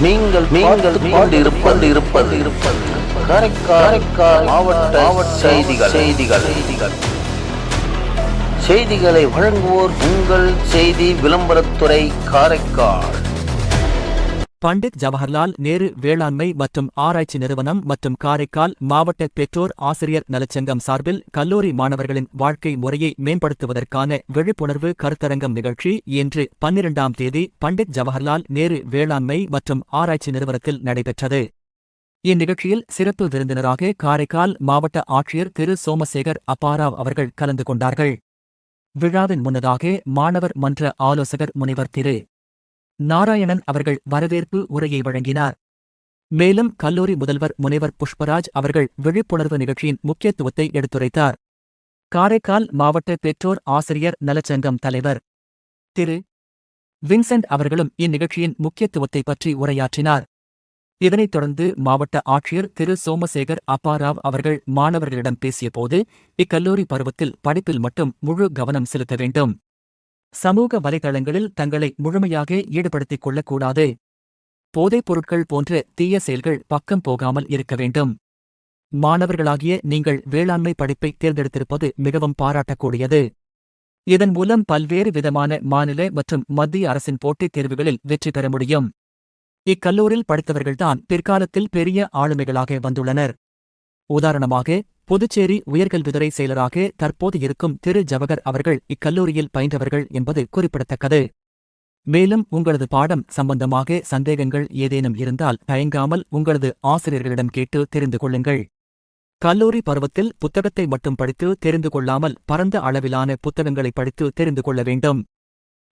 நீங்கள் நீங்கள் கொண்டு இருப்பது இருப்பது. இருப்பது. காரைக்கால் மாவட்ட மாவட்ட செய்திகள். செய்திகள். செய்திகள். செய்திகளை வழங்குவோர் உங்கள் செய்தி விளம்பரத்துறை காரைக்கால். பண்டிட் ஜவஹர்லால் நேரு வேளாண்மை மற்றும் ஆராய்ச்சி நிறுவனம் மற்றும் காரைக்கால் மாவட்ட பெற்றோர் ஆசிரியர் நலச்சங்கம் சார்பில் கல்லூரி மாணவர்களின் வாழ்க்கை முறையை மேம்படுத்துவதற்கான விழிப்புணர்வு கருத்தரங்கம் நிகழ்ச்சி இன்று பன்னிரண்டாம் தேதி பண்டிட் ஜவஹர்லால் நேரு வேளாண்மை மற்றும் ஆராய்ச்சி நிறுவனத்தில் நடைபெற்றது. இந்நிகழ்ச்சியில் சிறப்பு விருந்தினராக காரைக்கால் மாவட்ட ஆட்சியர் திரு. சோமசேகர் அப்பாராவ் அவர்கள் கலந்து கொண்டார்கள். விழாவின் முன்னதாக மாணவர் மன்ற ஆலோசகர் முனைவர் திரு. நாராயணன் அவர்கள் வரவேற்பு உரையை வழங்கினார். மேலும் கல்லூரி முதல்வர் முனைவர் புஷ்பராஜ் அவர்கள் விழிப்புணர்வு நிகழ்ச்சியின் முக்கியத்துவத்தை எடுத்துரைத்தார். காரைக்கால் மாவட்ட பெற்றோர் ஆசிரியர் நலச்சங்கம் தலைவர் திரு. வின்சென்ட் அவர்களும் இந்நிகழ்ச்சியின் முக்கியத்துவத்தை பற்றி உரையாற்றினார். இதனைத் தொடர்ந்து மாவட்ட ஆட்சியர் திரு. சோமசேகர் அப்பாராவ் அவர்கள் மாணவர்களிடம் பேசியபோது இக்கல்லூரி பருவத்தில் படிப்பில் மட்டும் முழு கவனம் செலுத்த வேண்டும். சமூக வலைதளங்களில் தங்களை முழுமையாக ஈடுபடுத்திக் கொள்ளக்கூடாது. போதைப் பொருட்கள் போன்ற தீய செயல்கள் பக்கம் போகாமல் இருக்க வேண்டும். மாணவர்களாகிய நீங்கள் வேளாண்மை படிப்பை தேர்ந்தெடுத்திருப்பது மிகவும் பாராட்டக்கூடியது. இதன் மூலம் பல்வேறு விதமான மாநில மற்றும் மத்திய அரசின் போட்டித் தேர்வுகளில் வெற்றி பெற முடியும். இக்கல்லூரில் படித்தவர்கள்தான் பிற்காலத்தில் பெரிய ஆளுமைகளாக வந்துள்ளனர். உதாரணமாக புதுச்சேரி உயர்கல்வித்துறை செயலராக தற்போது இருக்கும் திரு. ஜவகர் அவர்கள் இக்கல்லூரியில் பயின்றவர்கள் என்பது குறிப்பிடத்தக்கது. மேலும் உங்களது பாடம் சம்பந்தமாக சந்தேகங்கள் ஏதேனும் இருந்தால் தயங்காமல் உங்களது ஆசிரியர்களிடம் கேட்டு தெரிந்து கொள்ளுங்கள். கல்லூரி பருவத்தில் புத்தகத்தை மட்டும் படித்து தெரிந்து கொள்ளாமல் பரந்த அளவிலான புத்தகங்களை படித்து தெரிந்து கொள்ள வேண்டும்.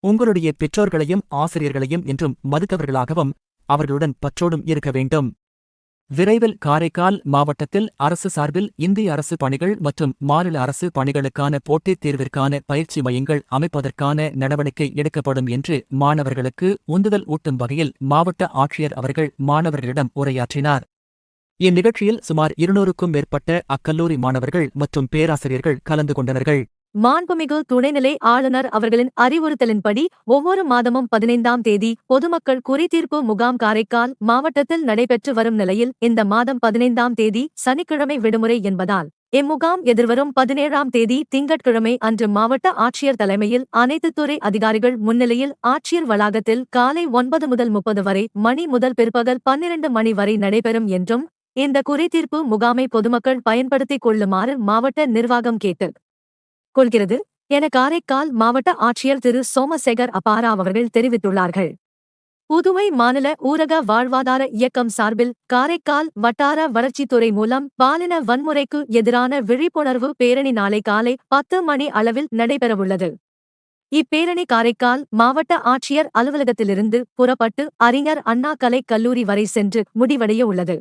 உங்களுடைய பெற்றோர்களையும் ஆசிரியர்களையும் என்றும் மதித்தவர்களாகவும் அவர்களுடன் பற்றோடும் இருக்க வேண்டும். விரைவில் காரைக்கால் மாவட்டத்தில் அரசு சார்பில் இந்திய அரசு பணிகள் மற்றும் மாநில அரசு பணிகளுக்கான போட்டித் தேர்விற்கான பயிற்சி மையங்கள் அமைப்பதற்கான நடவடிக்கை எடுக்கப்படும் என்று மாணவர்களுக்கு உந்துதல் ஊட்டும் வகையில் மாவட்ட ஆட்சியர் அவர்கள் மாணவர்களிடம் உரையாற்றினார். இந்நிகழ்ச்சியில் சுமார் இருநூறுக்கும் மேற்பட்ட அக்கல்லூரி மாணவர்கள் மற்றும் பேராசிரியர்கள் கலந்து கொண்டனர்கள். மாண்புமிகு துணைநிலை ஆளுநர் அவர்களின் அறிவுறுத்தலின்படி ஒவ்வொரு மாதமும் பதினைந்தாம் தேதி பொதுமக்கள் குறிதீர்ப்பு முகாம் காரைக்கால் மாவட்டத்தில் நடைபெற்று வரும் நிலையில் இந்த மாதம் பதினைந்தாம் தேதி சனிக்கிழமை விடுமுறை என்பதால் இம்முகாம் எதிர்வரும் பதினேழாம் தேதி திங்கட்கிழமை அன்று மாவட்ட ஆட்சியர் தலைமையில் அனைத்து துறை அதிகாரிகள் முன்னிலையில் ஆட்சியர் வளாகத்தில் காலை ஒன்பது முதல் முப்பது வரை மணி முதல் பிற்பகல் பன்னிரண்டு மணி வரை நடைபெறும் என்றும் இந்த குறிதீர்ப்பு முகாமை பொதுமக்கள் பயன்படுத்திக் கொள்ளுமாறு மாவட்ட நிர்வாகம் கேட்டு கொள்கிறது. என காரைக்கால் மாவட்ட ஆட்சியர் திரு. சோமசேகர் அபாராவ் அவர்கள் தெரிவித்துள்ளார்கள். புதுவை மாநில ஊரக வாழ்வாதார இயக்கம் சார்பில் காரைக்கால் வட்டார வளர்ச்சித்துறை மூலம் பாலின வன்முறைக்கு எதிரான விழிப்புணர்வு பேரணி நாளை காலை பத்து மணி அளவில் நடைபெறவுள்ளது. இப்பேரணி காரைக்கால் மாவட்ட ஆட்சியர் அலுவலகத்திலிருந்து புறப்பட்டு அறிஞர் அண்ணா கலைக் கல்லூரி வரை சென்று முடிவடைய உள்ளது.